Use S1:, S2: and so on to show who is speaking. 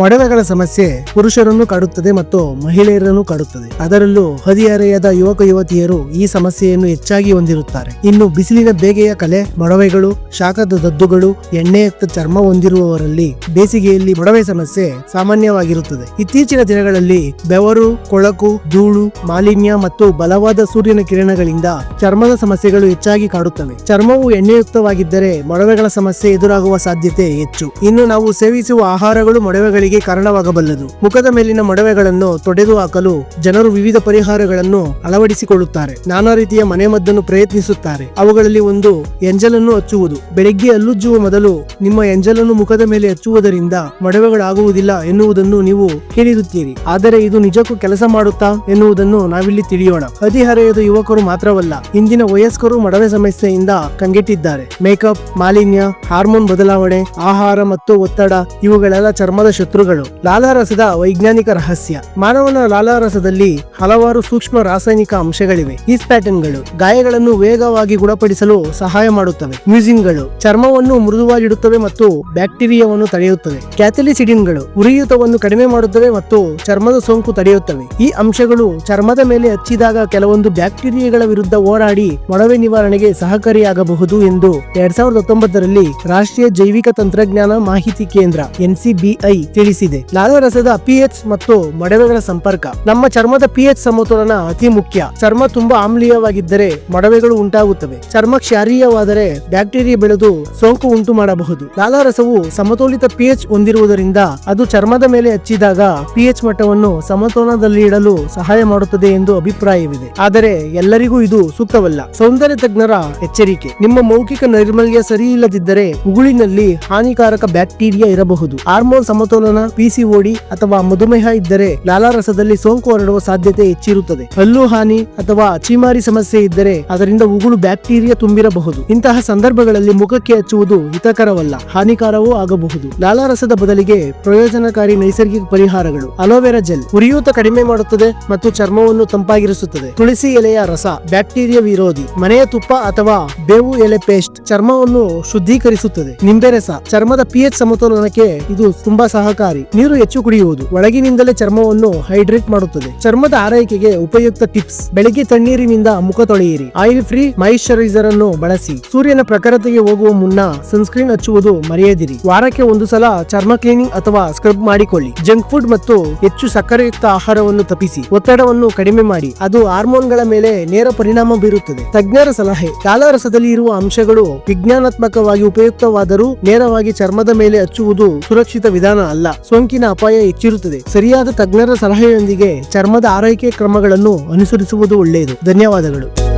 S1: ಮೊಡವೆಗಳ ಸಮಸ್ಯೆ ಪುರುಷರನ್ನು ಕಾಡುತ್ತದೆ ಮತ್ತು ಮಹಿಳೆಯರನ್ನು ಕಾಡುತ್ತದೆ. ಅದರಲ್ಲೂ ಹದಿಹರೆಯದ ಯುವಕ ಯುವತಿಯರು ಈ ಸಮಸ್ಯೆಯನ್ನು ಹೆಚ್ಚಾಗಿ ಹೊಂದಿರುತ್ತಾರೆ. ಇನ್ನು ಬಿಸಿಲಿನ ಬೇಗೆಯ ಕಲೆ, ಮೊಡವೆಗಳು, ಶಾಖದ ದದ್ದುಗಳು ಎಣ್ಣೆಯುಕ್ತ ಚರ್ಮ ಹೊಂದಿರುವವರಲ್ಲಿ ಬೇಸಿಗೆಯಲ್ಲಿ ಮೊಡವೆ ಸಮಸ್ಯೆ ಸಾಮಾನ್ಯವಾಗಿರುತ್ತದೆ. ಇತ್ತೀಚಿನ ದಿನಗಳಲ್ಲಿ ಬೆವರು, ಕೊಳಕು, ಧೂಳು, ಮಾಲಿನ್ಯ ಮತ್ತು ಬಲವಾದ ಸೂರ್ಯನ ಕಿರಣಗಳಿಂದ ಚರ್ಮದ ಸಮಸ್ಯೆಗಳು ಹೆಚ್ಚಾಗಿ ಕಾಡುತ್ತವೆ. ಚರ್ಮವು ಎಣ್ಣೆಯುಕ್ತವಾಗಿದ್ದರೆ ಮೊಡವೆಗಳ ಸಮಸ್ಯೆ ಎದುರಾಗುವ ಸಾಧ್ಯತೆ ಹೆಚ್ಚು. ಇನ್ನು ನಾವು ಸೇವಿಸುವ ಆಹಾರಗಳು ಮೊಡವೆಗಳಿಗೆ ಕಾರಣವಾಗಬಲ್ಲದು. ಮುಖದ ಮೇಲಿನ ಮೊಡವೆಗಳನ್ನು ತೊಡೆದು ಹಾಕಲು ಜನರು ವಿವಿಧ ಪರಿಹಾರಗಳನ್ನು ಅಳವಡಿಸಿಕೊಳ್ಳುತ್ತಾರೆ. ನಾನಾ ರೀತಿಯ ಮನೆಮದ್ದನ್ನು ಪ್ರಯತ್ನಿಸುತ್ತಾರೆ. ಅವುಗಳಲ್ಲಿ ಒಂದು ಎಂಜಲನ್ನು ಹಚ್ಚುವುದು. ಬೆಳಿಗ್ಗೆ ಅಲ್ಲುಜ್ಜುವ ಮೊದಲು ನಿಮ್ಮ ಎಂಜಲನ್ನು ಮುಖದ ಮೇಲೆ ಹಚ್ಚುವುದರಿಂದ ಮೊಡವೆಗಳಾಗುವುದಿಲ್ಲ ಎನ್ನುವುದನ್ನು ನೀವು ಕೇಳಿರುತ್ತೀರಿ. ಆದರೆ ಇದು ನಿಜಕ್ಕೂ ಕೆಲಸ ಮಾಡುತ್ತಾ ಎನ್ನುವುದನ್ನು ನಾವಿಲ್ಲಿ ತಿಳಿಯೋಣ. ಹದಿಹರೆಯದ ಯುವಕರು ಮಾತ್ರವಲ್ಲ, ಇಂದಿನ ವಯಸ್ಕರು ಮಡವೆ ಸಮಸ್ಯೆಯಿಂದ ಕಂಗೆಟ್ಟಿದ್ದಾರೆ. ಮೇಕಪ್, ಮಾಲಿನ್ಯ, ಹಾರ್ಮೋನ್ ಬದಲಾವಣೆ, ಆಹಾರ ಮತ್ತು ಒತ್ತಡ ಇವುಗಳೆಲ್ಲ ಚರ್ಮದ ಶತ್ರುಗಳು. ಲಾಲಾರಸದ ವೈಜ್ಞಾನಿಕ ರಹಸ್ಯ. ಮಾನವನ ಲಾಲಾರಸದಲ್ಲಿ ಹಲವಾರು ಸೂಕ್ಷ್ಮ ರಾಸಾಯನಿಕ ಅಂಶಗಳಿವೆ. ಈ ಪ್ಯಾಟರ್ನ್ಗಳು ಗಾಯಗಳನ್ನು ವೇಗವಾಗಿ ಗುಣಪಡಿಸಲು ಸಹಾಯ ಮಾಡುತ್ತವೆ. ಮ್ಯೂಸಿನ್ಗಳು ಚರ್ಮವನ್ನು ಮೃದುವಾಗಿಡುತ್ತವೆ ಮತ್ತು ಬ್ಯಾಕ್ಟೀರಿಯಾವನ್ನು ತಡೆಯುತ್ತವೆ. ಕ್ಯಾಥಲಿಸಿಡಿನ್ಗಳು ಉರಿಯೂತವನ್ನು ಕಡಿಮೆ ಮಾಡುತ್ತವೆ ಮತ್ತು ಚರ್ಮದ ಸೋಂಕು ತಡೆಯುತ್ತವೆ. ಈ ಅಂಶಗಳು ಚರ್ಮದ ಮೇಲೆ ಹಚ್ಚಿದಾಗ ಕೆಲವೊಂದು ಬ್ಯಾಕ್ಟೀರಿಯಾಗಳ ವಿರುದ್ಧ ಹೋರಾಡಿ ಮೊಡವೆ ನಿವಾರಣೆಗೆ ಸಹಕಾರಿಯಾಗಬಹುದು ಎಂದು ಎರಡ್ ಸಾವಿರದ ಹತ್ತೊಂಬತ್ತರಲ್ಲಿ ರಾಷ್ಟ್ರೀಯ ಜೈವಿಕ ತಂತ್ರಜ್ಞಾನ ಮಾಹಿತಿ ಕೇಂದ್ರ ಎನ್ಸಿಬಿಐ ತಿಳಿಸಿದೆ. ಲಾಲಾರಸದ ಪಿಎಚ್ ಮತ್ತು ಮಡವೆಗಳ ಸಂಪರ್ಕ. ನಮ್ಮ ಚರ್ಮದ ಪಿಎಚ್ ಸಮತೋಲನ ಅತಿ ಮುಖ್ಯ. ಚರ್ಮ ತುಂಬಾ ಆಮ್ಲೀಯವಾಗಿದ್ದರೆ ಮಡವೆಗಳು ಉಂಟಾಗುತ್ತವೆ. ಚರ್ಮ ಕ್ಷಾರೀಯವಾದರೆ ಬ್ಯಾಕ್ಟೀರಿಯಾ ಬೆಳೆದು ಸೋಂಕು ಉಂಟು ಮಾಡಬಹುದು. ಲಾಲಾರಸವು ಸಮತೋಲಿತ ಪಿಎಚ್ ಹೊಂದಿರುವುದರಿಂದ ಅದು ಚರ್ಮದ ಮೇಲೆ ಹಚ್ಚಿದಾಗ ಪಿಎಚ್ ಮಟ್ಟವನ್ನು ಸಮತೋಲನದಲ್ಲಿ ಇಡಲು ಸಹಾಯ ಮಾಡುತ್ತದೆ ಎಂದು ಅಭಿಪ್ರಾಯವಿದೆ. ಆದರೆ ಎಲ್ಲರಿಗೂ ಇದು ಸೂಕ್ತವಲ್ಲ. ಸೌಂದರ್ಯ ತಜ್ಞರ ಎಚ್ಚರಿಕೆ. ನಿಮ್ಮ ಮೌಖಿಕ ನೈರ್ಮಲ್ಯ ಸರಿ ಇಲ್ಲದಿದ್ದರೆ ಉಗುಳಿನಲ್ಲಿ ಹಾನಿಕಾರಕ ಬ್ಯಾಕ್ಟೀರಿಯಾ ಇರಬಹುದು. ಹಾರ್ಮೋನ್ ಸಮತೋಲನ ಪಿಸಿಒಡಿ ಅಥವಾ ಮಧುಮೇಹ ಇದ್ದರೆ ಲಾಲಾರಸದಲ್ಲಿ ಸೋಂಕು ಹರಡುವ ಸಾಧ್ಯತೆ ಹೆಚ್ಚಿರುತ್ತದೆ. ಹಲ್ಲು, ಹಾನಿ ಅಥವಾ ಅಚಿಮಾರಿ ಸಮಸ್ಯೆ ಇದ್ದರೆ ಅದರಿಂದ ಉಗುಳು ಬ್ಯಾಕ್ಟೀರಿಯಾ ತುಂಬಿರಬಹುದು. ಇಂತಹ ಸಂದರ್ಭಗಳಲ್ಲಿ ಮುಖಕ್ಕೆ ಹಚ್ಚುವುದು ಹಿತಕರವಲ್ಲ. ಹಾನಿಕಾರವೂ ಆಗಬಹುದು. ಲಾಲಾರಸದ ಬದಲಿಗೆ ಪ್ರಯೋಜನಕಾರಿ ನೈಸರ್ಗಿಕ ಪರಿಹಾರಗಳು. ಅಲೋವೆರಾ ಜೆಲ್ ಉರಿಯೂತ ಕಡಿಮೆ ಮಾಡುತ್ತದೆ ಮತ್ತು ಚರ್ಮವನ್ನು ತಂಪಾಗಿರಿಸುತ್ತದೆ. ತುಳಸಿ ಎಲೆಯ ರಸ, ಬ್ಯಾಕ್ಟೀರಿಯಾ ವಿರೋಧಿ, ಮನೆಯ ತುಪ್ಪ ಅಥವಾ ಬೇವು ಎಲೆ ಪೇಸ್ಟ್ ಚರ್ಮವನ್ನು ಶುದ್ಧೀಕರಿಸುತ್ತದೆ. ನಿಂಬೆ ರಸ, ಚರ್ಮದ ಪಿಎಚ್ ಸಮತೋಲನಕ್ಕೆ ಇದು ತುಂಬಾ ಸಹಕಾರಿ ನೀರು ಹೆಚ್ಚು ಕುಡಿಯುವುದು, ಒಳಗಿನಿಂದಲೇ ಚರ್ಮವನ್ನು ಹೈಡ್ರೇಟ್ ಮಾಡುತ್ತದೆ. ಚರ್ಮದ ಆರೈಕೆಗೆ ಉಪಯುಕ್ತ ಟಿಪ್ಸ್. ಬೆಳಿಗ್ಗೆ ತಣ್ಣೀರಿನಿಂದ ಮುಖ ತೊಳೆಯಿರಿ. ಆಯಿಲ್ ಫ್ರೀ ಮಾಯಿಶ್ಚರೈಸರ್ ಅನ್ನು ಬಳಸಿ. ಸೂರ್ಯನ ಪ್ರಖರತೆಗೆ ಹೋಗುವ ಮುನ್ನ ಸನ್ಸ್ಕ್ರೀನ್ ಹಚ್ಚುವುದು ಮರೆಯದಿರಿ. ವಾರಕ್ಕೆ ಒಂದು ಸಲ ಚರ್ಮ ಕ್ಲೀನಿಂಗ್ ಅಥವಾ ಸ್ಕ್ರಬ್ ಮಾಡಿಕೊಳ್ಳಿ. ಜಂಕ್ ಫುಡ್ ಮತ್ತು ಹೆಚ್ಚು ಸಕ್ಕರೆಯುಕ್ತ ಆಹಾರವನ್ನು ತಪ್ಪಿಸಿ. ಒತ್ತಡವನ್ನು ಕಡಿಮೆ ಮಾಡಿ. ಅದು ಹಾರ್ಮೋನ್ಗಳ ಮೇಲೆ ನೇರ ಪರಿಣಾಮ ಬೀರುತ್ತದೆ. ತಜ್ಞರ ಸಲಹೆ. ಕಾಲರಸದಲ್ಲಿ ಇರುವ ಅಂಶಗಳು ವಿಜ್ಞಾನಾತ್ಮಕವಾಗಿ ಉಪಯುಕ್ತವಾದರೂ ನೇರವಾಗಿ ಚರ್ಮದ ಮೇಲೆ ಹಚ್ಚುವುದು ಸುರಕ್ಷಿತ ವಿಧಾನ ಅಲ್ಲ. ಸೋಂಕಿನ ಅಪಾಯ ಹೆಚ್ಚಿರುತ್ತದೆ. ಸರಿಯಾದ ತಜ್ಞರ ಸಲಹೆಯೊಂದಿಗೆ ಚರ್ಮದ ಆರೈಕೆ ಕ್ರಮಗಳನ್ನು ಅನುಸರಿಸುವುದು ಒಳ್ಳೆಯದು. ಧನ್ಯವಾದಗಳು.